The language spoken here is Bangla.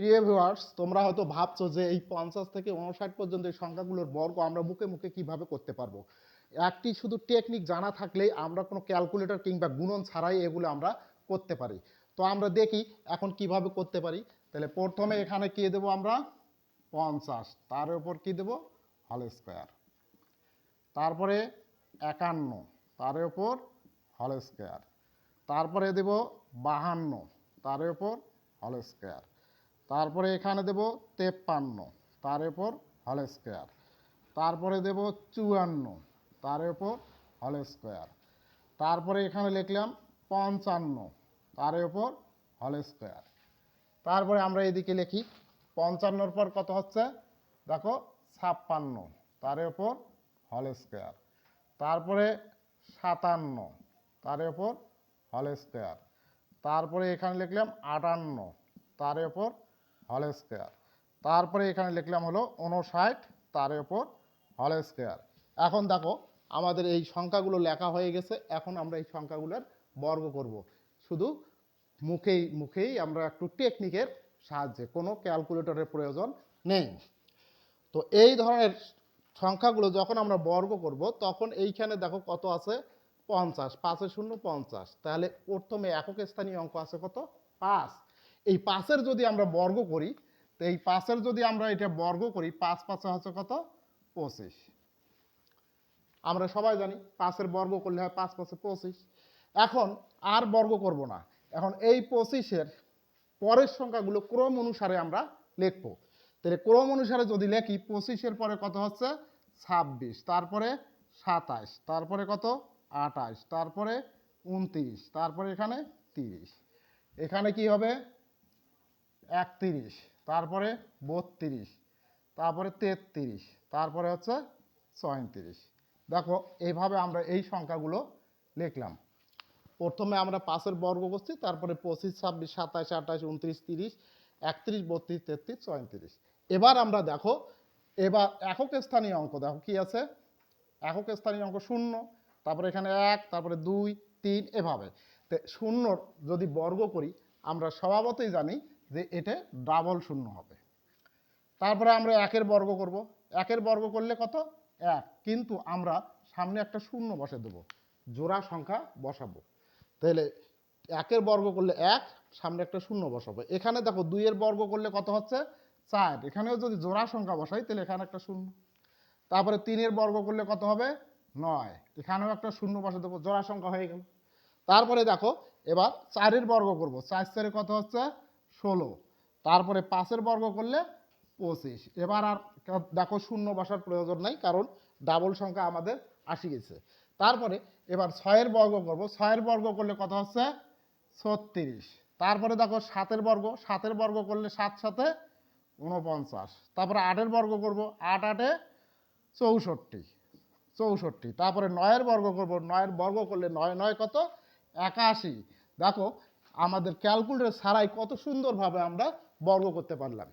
প্রিয় ভিউয়ার্স তোমরা হয়তো ভাবছ যে এই পঞ্চাশ থেকে উনষাট পর্যন্ত এই সংখ্যাগুলোর বর্গ আমরা মুখে মুখে কীভাবে করতে পারব? একটি শুধু টেকনিক জানা থাকলেই আমরা কোনো ক্যালকুলেটর কিংবা গুণন ছাড়াই এগুলো আমরা করতে পারি। তো আমরা দেখি এখন কীভাবে করতে পারি। তাহলে প্রথমে এখানে কি দেবো আমরা? পঞ্চাশ। তার উপর কি দেবো? হল স্কোয়ার তারপরে একান্ন। তার উপর হল স্কোয়ার তারপরে দেব বাহান্ন। তার উপর হল স্কোয়ার তারপরে এখানে দেব তেপ্পান্ন, তার উপর হল স্কোয়ার তারপরে দেব চুয়ান্ন, তার উপর হল স্কোয়ার তারপরে এখানে লিখলাম পঞ্চান্ন, তার উপর হল স্কোয়ার তারপরে আমরা এদিকে লিখি, পঞ্চান্নর পর কত হচ্ছে? দেখো ছাপ্পান্ন, তার উপর হল স্কোয়ার তারপরে সাতান্ন, তার উপর হল স্কোয়ার তারপরে এখানে লিখলাম আটান্ন, তার উপর হল স্কোয়ার। তারপরে এখানে লিখলাম হলো উনষাট তার উপর হল স্কোয়ার। এখন দেখো, আমাদের এই সংখ্যাগুলো লেখা হয়ে গেছে, এখন আমরা এই সংখ্যাগুলোর বর্গ করব। শুধু মুখেই মুখেই আমরা একটু টেকনিকের সাহায্যে, কোনো ক্যালকুলেটরের প্রয়োজন নেই। তো এই ধরনের সংখ্যাগুলো যখন আমরা বর্গ করব, তখন এইখানে দেখো কত আছে? পঞ্চাশ, পাঁচে শূন্য পঞ্চাশ। তাহলে প্রথমে একক স্থানীয় অঙ্ক আছে কত? পাঁচ। এই পাঁচের যদি আমরা বর্গ করি, তো এই পাঁচের যদি আমরা এটা বর্গ করি, পাঁচ পাঁচে হচ্ছে কত? পঁচিশ। আমরা সবাই জানি পাঁচের বর্গ করলে হয় পাঁচ পাঁচে পঁচিশ। এখন আর বর্গ করব না। এখন এই পঁচিশের পরের সংখ্যাগুলো ক্রম অনুসারে আমরা লিখব। তাহলে ক্রম অনুসারে যদি লেখি, পঁচিশের পরে কত হচ্ছে? ছাব্বিশ। তারপরে সাতাশ তারপরে কত? আঠাশ তারপরে উনত্রিশ। তারপরে এখানে তিরিশ। এখানে কি হবে? একত্রিশ, তারপরে বত্রিশ, তারপরে তেত্রিশ, তারপরে হচ্ছে ছয়ত্রিশ। দেখো এইভাবে আমরা এই সংখ্যাগুলো লিখলাম। প্রথমে আমরা পাঁচের বর্গ করছি, তারপরে পঁচিশ, ছাব্বিশ, সাতাশ, আঠাশ, উনত্রিশ, তিরিশ, একত্রিশ, বত্রিশ, তেত্রিশ চৌত্রিশ এবার আমরা দেখো, এবার একক স্থানীয় অঙ্ক, দেখো কি আছে? একক স্থানীয় অঙ্ক শূন্য, তারপরে এখানে এক, তারপরে দুই, তিন, এভাবে। শূন্যর যদি বর্গ করি, আমরা স্বভাবতই জানি যে এটা ডাবল শূন্য হবে। তারপরে আমরা একের বর্গ করব। একের বর্গ করলে কত? এক। কিন্তু আমরা সামনে একটা শূন্য বসে দেবো। জোড়া সংখ্যা বসাবো। তাহলে একের বর্গ করলে এক, সামনে একটা শূন্য বসাবো। এখানে দেখো দুইয়ের বর্গ করলে কত হচ্ছে? চার। এখানেও যদি জোড়া সংখ্যা বসাই, তাহলে এখানে একটা শূন্য। তারপরে তিনের বর্গ করলে কত হবে? নয়। এখানেও একটা শূন্য বসে দেবো। জোড়া সংখ্যা হয়ে গেল। তারপরে দেখো, এবার চারের বর্গ করব। চার চারে কত হচ্ছে? ষোলো। তারপরে পাঁচের বর্গ করলে পঁচিশ। এবার আর দেখো শূন্য বসার প্রয়োজন নাই, কারণ ডাবল সংখ্যা আমাদের আসি গেছে। তারপরে এবার ছয়ের বর্গ করব। ছয়ের বর্গ করলে কত হচ্ছে? ছত্রিশ। তারপরে দেখো সাতের বর্গ। সাতের বর্গ করলে সাত সাথে উনপঞ্চাশ তারপরে আটের বর্গ করব। আট আটে চৌষট্টি। চৌষট্টি। তারপরে নয়ের বর্গ করব। নয়ের বর্গ করলে নয় নয় কত? একাশি। দেখো আমাদের ক্যালকুলেটর ছাড়াই কত সুন্দরভাবে আমরা বর্গ করতে পারলাম।